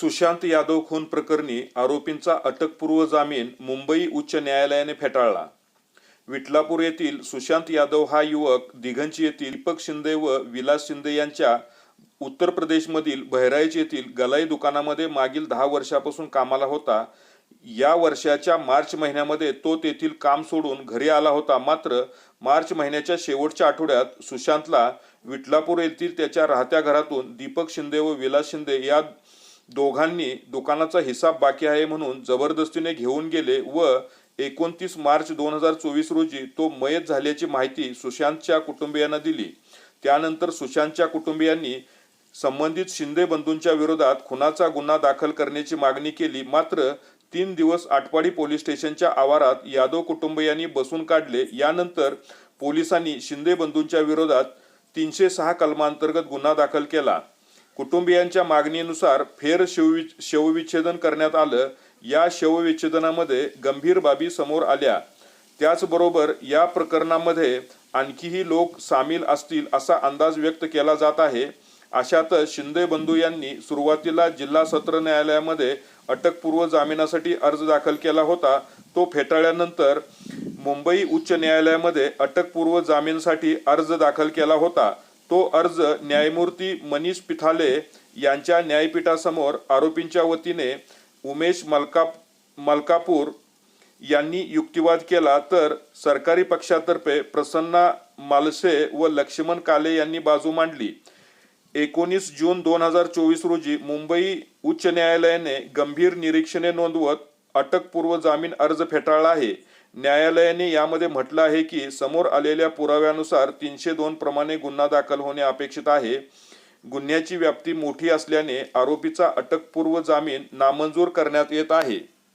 सुशांत यादव खून प्रकरणी आरोपींचा अटकपूर्व जामीन मुंबई उच्च न्यायालयाने फेटाळला. विटलापूर येथील सुशांत यादव हा युवक दिघंची येथील दीपक शिंदे व विलास शिंदे यांच्या उत्तर प्रदेशमधील बहराईच येथील गलाई दुकानामध्ये मागील दहा वर्षापासून कामाला होता. या वर्षाच्या मार्च महिन्यामध्ये तो तेथील काम सोडून घरी आला होता. मात्र मार्च महिन्याच्या शेवटच्या आठवड्यात सुशांतला विटलापूर येथील त्याच्या राहत्या घरातून दीपक शिंदे व विलास शिंदे या दोघांनी दुकानाचा हिसाब बाकी आहे म्हणून जबरदस्तीने घेऊन गेले व एकोणतीस मार्च दोन हजार चोवीस रोजी तो मयत झाल्याची माहिती सुशांतच्या कुटुंबियांना दिली. त्यानंतर सुशांतच्या कुटुंबियांनी संबंधित शिंदे बंधूंच्या विरोधात खुनाचा गुन्हा दाखल करण्याची मागणी केली. मात्र तीन दिवस आटपाडी पोलीस स्टेशनच्या आवारात यादव कुटुंबियांनी बसून काढले. यानंतर पोलिसांनी शिंदे बंधूंच्या विरोधात तीनशे सहा कलमांतर्गत गुन्हा दाखल केला. कुटुंबियांच्या मागणीनुसार फेर शववि शवविच्छेदन करण्यात आलं. या शवविच्छेदनामध्ये गंभीर बाबी समोर आल्या. त्याचबरोबर या प्रकरणामध्ये आणखीही लोक सामील असतील असा अंदाज व्यक्त केला जात आहे. अशातच शिंदे बंधू यांनी सुरुवातीला जिल्हा सत्र न्यायालयामध्ये अटकपूर्व जामिनासाठी अर्ज दाखल केला होता. तो फेटाळल्यानंतर मुंबई उच्च न्यायालयामध्ये अटकपूर्व जामीनसाठी अर्ज दाखल केला होता. तो अर्ज न्यायमूर्ती मनीष पिथाले यांच्या न्यायपीठासमोर आरोपींच्या वतीने उमेश मलका मलकापूर यांनी युक्तिवाद केला तर सरकारी पक्षातर्फे प्रसन्ना मालसे व लक्ष्मण काले यांनी बाजू मांडली. एकोणीस जून दोन हजार चोवीस रोजी मुंबई उच्च न्यायालयाने गंभीर निरीक्षणे नोंदवत अटकपूर्व जामीन अर्ज फेटाळला आहे. न्यायालयाने यामध्ये म्हटलं आहे की समोर आलेल्या पुराव्यानुसार तीनशे दोन प्रमाणे गुन्हा दाखल होणे अपेक्षित आहे. गुन्ह्याची व्याप्ती मोठी असल्याने आरोपीचा अटकपूर्व जामीन नामंजूर करण्यात येत आहे.